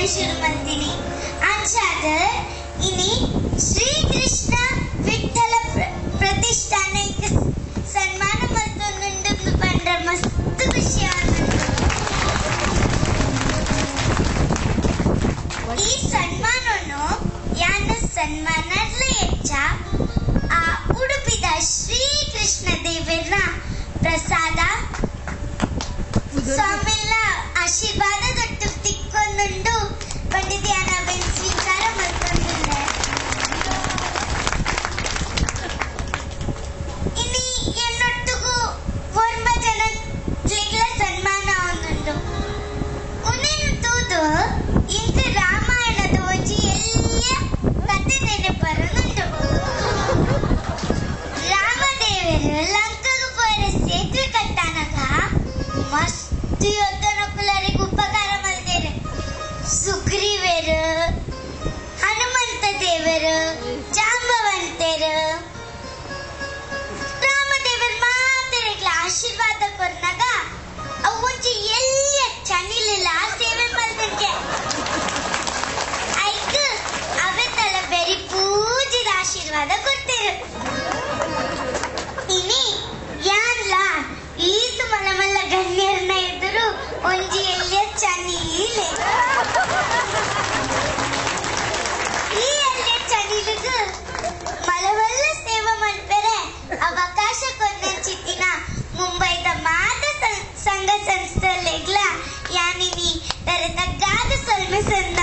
ಬರೆ ಶುರು ಮಾಡ್ತೀನಿ ಅಂಚಾದ ಇನಿ ಶ್ರೀಕೃಷ್ಣ ವಿಠಲ ಪ್ರ- ಪ್ರತಿಷ್ಠಾನಕ್ಕೆ ಸನ್ಮಾನ ಮಲ್ತೊಂದುಂಡು ಪಂಡ್ರೆ ಮಸ್ತ್ ಖುಷಿ ಆನಂದ ಈ ಸನ್ಮಾನವನ್ನು ಯಾನ ಸನ್ಮಾನರ್ಲ ಹೆಚ್ಚ ಆ ಉಡುಪಿದ ಶ್ರೀಕೃಷ್ಣ ದೇವರ ಪ್ರಸಾದ ಮಸ್ತ್ ಯೋಧನಕುಲರಿಗೆ ಉಪಕಾರ ಮಲ್ದೇರೆ ಸುಗ್ರೀವರು ಈ ಎಲ್ಲ ಚನಿಲಿಗ್ ಮಲವಲ್ಲ ಸೇವೆ ಮಲ್ಪೆರೆ ಅವಕಾಶ ಕೊಂದಂಚಿತ್ತಿನ ಮುಂಬೈದ ಮಾತ ಸಂಘ ಸಂಸ್ಥೆಲೆಗ್ಲ ಯಾನಿನಿ ತರ ತಗ್ಗಾದ ಸಂದ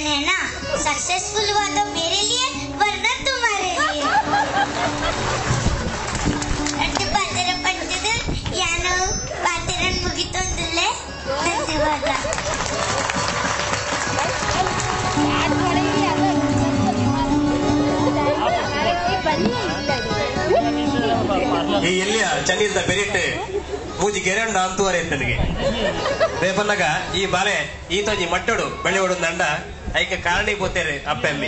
करने है ना सक्सेसफुल हुआ तो मेरे लिए वरना तुम्हारे लिए ಅಟ್ಟು ಪಾತ್ರ ಪಟ್ಟದು ಯಾನು ಪಾತ್ರ ಮುಗಿತೊಂದಿಲ್ಲ? ಇವಾಗ ಎಲ್ಲಿಯ? ಚೆನ್ನಿಂದ ಬೆರೀತೆ ಮೂಜಿ ಗೆರೆಂಡ ಅಂತುವರೆ ನನಗೆ. ರೇಪನ್ನಗ ಈ ಬಾಲೆ ಈತೊಂಜಿ ಮಟ್ಟಡು ಬೆಳೆ ದಂಡ ಐಕೆ ಕಾರಣೀಭೂತೇರೆ ಅಪ್ಪೆಮ್ಮಿ.